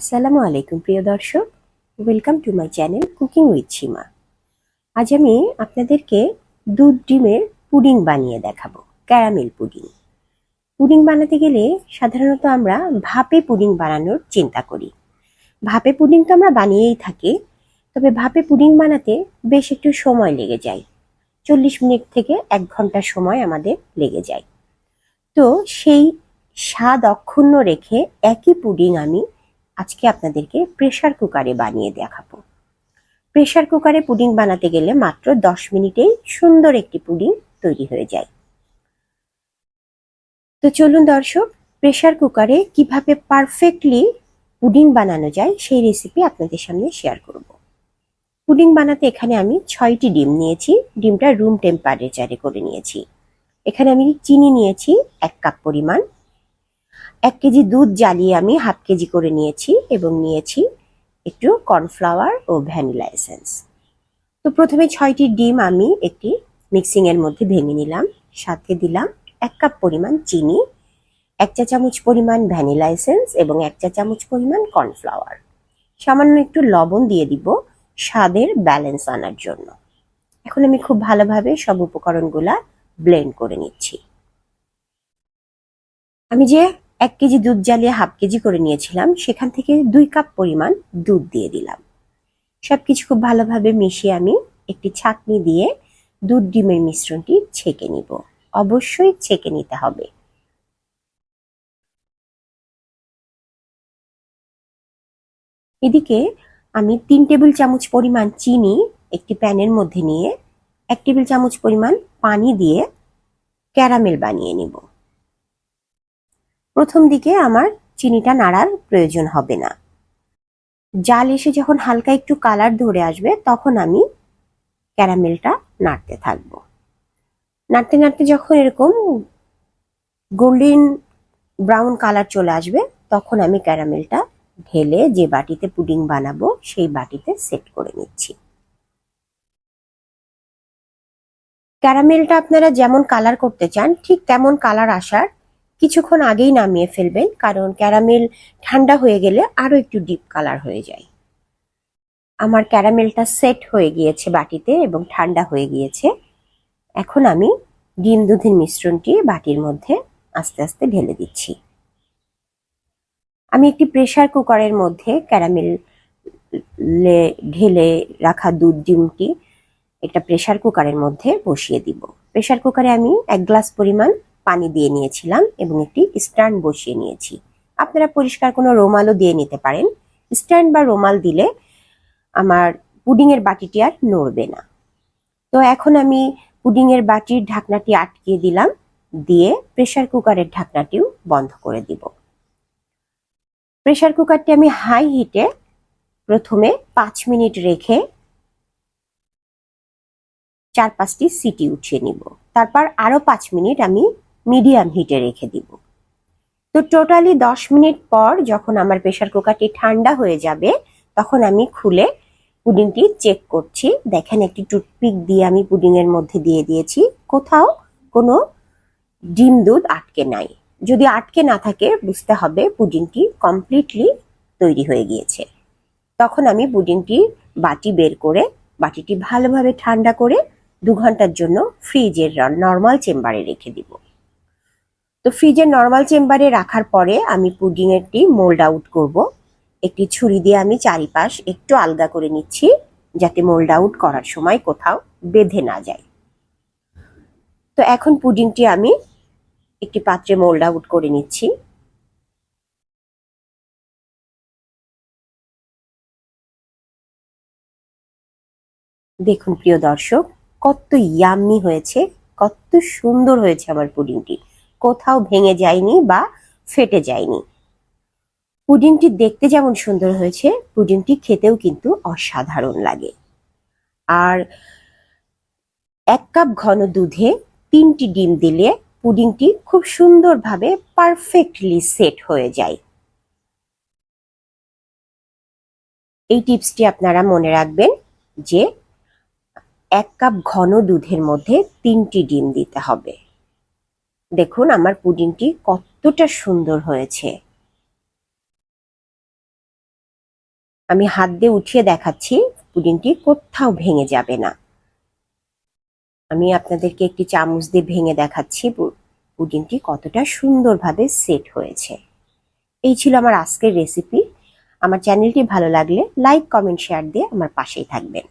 আসসালামু আলাইকুম, প্রিয় দর্শক। Welcome to my channel cooking with Seema আজ আমি আপনাদেরকে দুধ ডিমের পুডিং বানিয়ে দেখাবো, ক্যারামেল পুডিং। পুডিং বানাতে গেলে সাধারণত আমরা ভাপে পুডিং বানানোর চিন্তা করি। ভাপে পুডিং তো আমরা বানিয়েই থাকি, তবে ভাপে পুডিং বানাতে বেশ একটু সময় লেগে যায়। চল্লিশ মিনিট থেকে এক ঘণ্টা সময় আমাদের লেগে যায়। তো সেই স্বাদ অক্ষুণ্ণ রেখে একই পুডিং আমি আজকে আপনাদেরকে প্রেসার কুকারে বানিয়ে দেখাবো। প্রেসার কুকারে পুডিং বানাতে গেলে মাত্র দশ মিনিটেই সুন্দর একটি পুডিং তৈরি হয়ে যায়। তো চলুন দর্শক প্রেসার কুকারে কীভাবে পারফেক্টলি পুডিং বানানো যায় সেই রেসিপি আপনাদের সামনে শেয়ার করব। পুডিং বানাতে এখানে আমি ছয়টি ডিম নিয়েছি, ডিমটা রুম টেম্পারেচারে করে নিয়েছি। এখানে আমি চিনি নিয়েছি এক কাপ পরিমাণ। এক কেজি দুধ জ্বালিয়ে আমি হাফ কেজি করে নিয়েছি এবং নিয়েছি একটু কর্নফ্লাওয়ার ও ভ্যানিলা এসেন্স। তো প্রথমে ছয়টি ডিম আমি একটি মিক্সিংয়ের মধ্যে ভেঙে নিলাম, সাথে দিলাম এক কাপ পরিমাণ চিনি, এক চা চামচ পরিমাণ ভ্যানিলা এসেন্স এবং এক চা চামচ পরিমাণ কর্নফ্লাওয়ার। সামান্য একটু লবণ দিয়ে দিব স্বাদের ব্যালেন্স আনার জন্য। এখন আমি খুব ভালোভাবে সব উপকরণগুলা ব্লেন্ড করে নিচ্ছি। আমি যে এক কেজি দুধ জ্বালিয়ে হাফ কেজি করে নিয়েছিলাম। সেখান থেকে দুই কাপ পরিমাণ দুধ দিয়ে দিলাম। সবকিছু খুব ভালোভাবে মিশিয়ে আমি একটি ছাঁকনি দিয়ে দুধ ডিমের মিশ্রণটি ছেঁকে নিব। অবশ্যই ছেঁকে নিতে হবে। এদিকে আমি তিন টেবিল চামচ পরিমাণ চিনি একটি প্যানের মধ্যে নিয়ে এক টেবিল চামচ পরিমাণ পানি দিয়ে ক্যারামেল বানিয়ে নিব। প্রথম দিকে আমার চিনিটা নাড়ার প্রয়োজন হবে না। জাল এসে যখন হালকা একটু কালার ধরে আসবে, তখন আমি ক্যারামেলটা নাড়তে থাকব। নাড়তে নাড়তে যখন এরকম গোল্ডেন ব্রাউন কালার চলে আসবে, তখন আমি ক্যারামেলটা ঢেলে যে বাটিতে পুডিং বানাবো, সেই বাটিতে সেট করে নিচ্ছি। ক্যারামেলটা আপনারা যেমন কালার করতে চান, ঠিক তেমন কালার আসার কিছুক্ষণ আগেই নামিয়ে ফেলবেন, কারণ ক্যারামেল ঠান্ডা হয়ে গেলে আরও একটু ডিপ কালার হয়ে যায়। আমার ক্যারামেলটা সেট হয়ে গিয়েছে বাটিতে এবং ঠান্ডা হয়ে গিয়েছে। এখন আমি ডিম দুধের মিশ্রণটি বাটির মধ্যে আস্তে আস্তে ঢেলে দিচ্ছি। আমি একটি প্রেসার কুকারের মধ্যে ক্যারামেল ঢেলে রাখা দুধ ডিমটি একটা প্রেসার কুকারের মধ্যে বসিয়ে দিব। প্রেসার কুকারে আমি এক গ্লাস পরিমাণ পানি দিয়ে নিয়েছিলাম এবং একটি স্ট্যান্ড বসিয়ে নিয়েছি। আপনারা পরিষ্কার কোনো রোমালও দিয়ে নিতে পারেন। স্ট্যান্ড বা রোমাল দিলে আমার পুডিংয়ের বাটিটি আর নড়বে না। তো এখন আমি পুডিংয়ের বাটির ঢাকনাটি আটকিয়ে দিলাম, দিয়ে প্রেসার কুকারের ঢাকনাটিও বন্ধ করে দিব। প্রেসার কুকারটি আমি হাই হিটে প্রথমে পাঁচ মিনিট রেখে চার পাঁচটি সিটি উঠিয়ে নিব। তারপর আরও পাঁচ মিনিট আমি মিডিয়াম হিটে রেখে দিব। তো টোটালি দশ মিনিট পর যখন আমার প্রেশার কুকারটি ঠান্ডা হয়ে যাবে, তখন আমি খুলে পুডিংটি চেক করছি। দেখেন, একটি টুথপিক দিয়ে আমি পুডিং এর মধ্যে দিয়ে দিয়েছি। কোথাও কোনো ডিম দুধ আটকে নাই। যদি আটকে না থাকে, বুঝতে হবে পুডিংটি কমপ্লিটলি তৈরি হয়ে গিয়েছে। তখন আমি পুডিংটি বাটি বের করে, বাটিটি ভালোভাবে ঠান্ডা করে দু ঘণ্টার জন্য ফ্রিজের নর্মাল চেম্বারে রেখে দিব। তো ফ্রিজের নর্মাল চেম্বারে রাখার পরে আমি পুডিং এরটি মোল্ড আউট করব। একটি ছুরি দিয়ে আমি চারিপাশ একটু আলগা করে নিচ্ছি, যাতে মোল্ড আউট করার সময় কোথাও বেঁধে না যায়। তো এখন পুডিংটি আমি একটি পাত্রে মোল্ড আউট করে নিচ্ছি। দেখুন প্রিয় দর্শক, কত ইয়াম্মি হয়েছে, কত সুন্দর হয়েছে আমার পুডিংটি কোথাও ভেঙে যায়নি বা ফেটে যায়নি। পুডিংটি দেখতে যেমন সুন্দর হয়েছে পুডিংটি খেতেও কিন্তু অসাধারণ লাগে। আর এক কাপ ঘন দুধে তিনটি ডিম দিলে পুডিংটি খুব সুন্দরভাবে পারফেক্টলি সেট হয়ে যায়। এই টিপসটি আপনারা মনে রাখবেন যে এক কাপ ঘন দুধের মধ্যে তিনটি ডিম দিতে হবে। দেখুন আমার পুডিংটি কতটা সুন্দর হয়েছে। আমি হাত দিয়ে উঠিয়ে দেখাচ্ছি, পুডিংটি কোথাও ভেঙে যাবে না। আমি আপনাদেরকে একটি চামচ দিয়ে ভেঙে দেখাচ্ছি পুডিংটি কতটা সুন্দরভাবে সেট হয়েছে। এই ছিল আমার আজকের রেসিপি আমার চ্যানেলটি ভালো লাগলে লাইক কমেন্ট শেয়ার দিয়ে আমার পাশেই থাকবেন।